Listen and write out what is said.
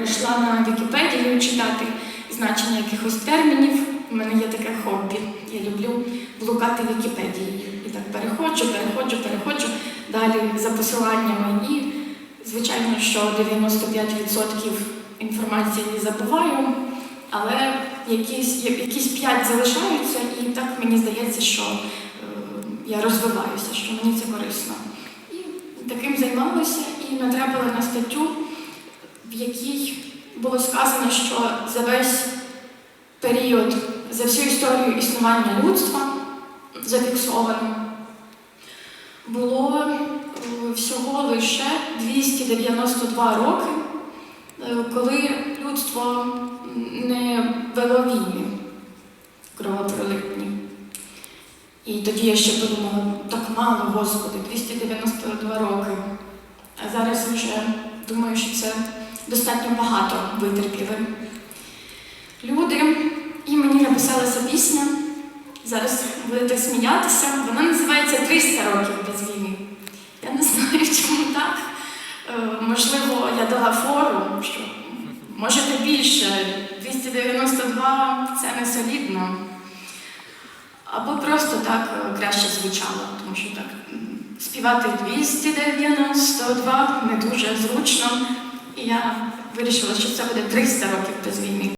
перейшла на Вікіпедію читати значення якихось термінів. У мене є таке хобі. Я люблю блукати Вікіпедією. І так переходжу, переходжу, переходжу далі за посиланнями. І, звичайно, що 95% інформації забуваю, але якісь, якісь 5 залишаються, і так мені здається, що е, я розвиваюся, що мені це корисно. І таким займалася і натрапила на статтю, було сказано, що за весь період, за всю історію існування людства зафіксовано, було е, всього лише 292 роки, е, коли людство не вело війни кровопролитні. І тоді я ще подумала, так мало, Господи, 292 роки. А зараз вже думаю, що це достатньо багато витерпіли. Люди, і мені написалася пісня. Зараз будете сміятися. Вона називається «300 років без війни. Я не знаю, чому так. Е, можливо, я дала фору, що можете більше. 292 це не солідно. Або просто так е, краще звучало, тому що так співати 292 не дуже зручно. І я вирішила, що це буде 300 років без війни.